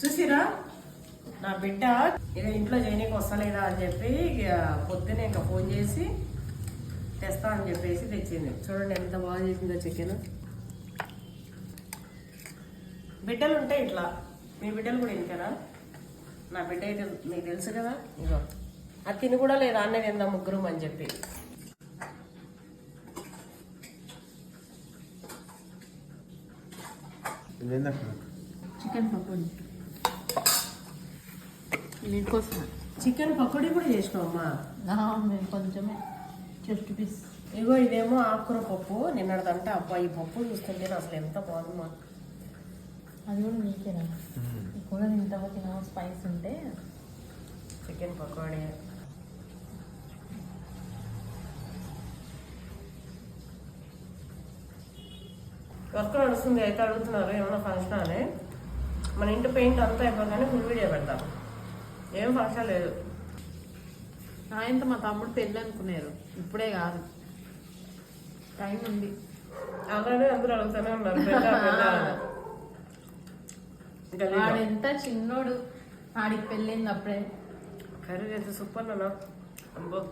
చూసిరా? నా బిడ్డ ఇక ఇంట్లో చేయనీకి వస్తలేదా అని చెప్పి ఇక పొద్దునే ఇంకా ఫోన్ చేసి తెస్తా అని చెప్పేసి తెచ్చింది. చూడండి ఎంత బాగా చేసిందో చికెన్. బిడ్డలు ఉంటాయి ఇట్లా. మీ బిడ్డలు కూడా ఇంతేనా? నా బిడ్డ అయితే మీకు తెలుసు కదా? ఇగో. అది తిని కూడా లేదా? అన్నది ఎంత ముగ్గురు అని చెప్పి. చికెన్ పకోడీ. నీకోసం చికెన్ పకోడీ కూడా చేసినావమ్మా? మేము కొంచెమే. జస్ట్ పీస్ ఇగో ఇదేమో ఆకుకూర పప్పు నిన్నటిదంటే అబ్బా ఈ పప్పు చూస్తుంటే అసలు ఎంత బాగుందమ్మా అది కూడా నీకేనా? కూర తింటావా తినవా స్పైస్ ఉంటే? చికెన్ పకోడీ. వర్క్ నడుస్తుంది అయితే అడుగుతున్నారు ఏమైనా ఫంక్షన్ అని. మన ఇంటి పెయింట్ అంతా అయిపోగానే ఫుల్ వీడియో పెడతాం. ఏం ఫంక్షన్ లేదు. ఆయనతో మా తమ్ముడు పెళ్ళి అనుకున్నారు. ఇప్పుడే కాదు. టైం ఉంది. ఆల్రెడీ అందరూ అడుగుతూనే ఉన్నారు. వాడు ఎంత చిన్నోడు. ఆడికి పెళ్ళింది అప్పుడే. కర్రీ అయితే సూపర్ నాన్న. అబ్బో.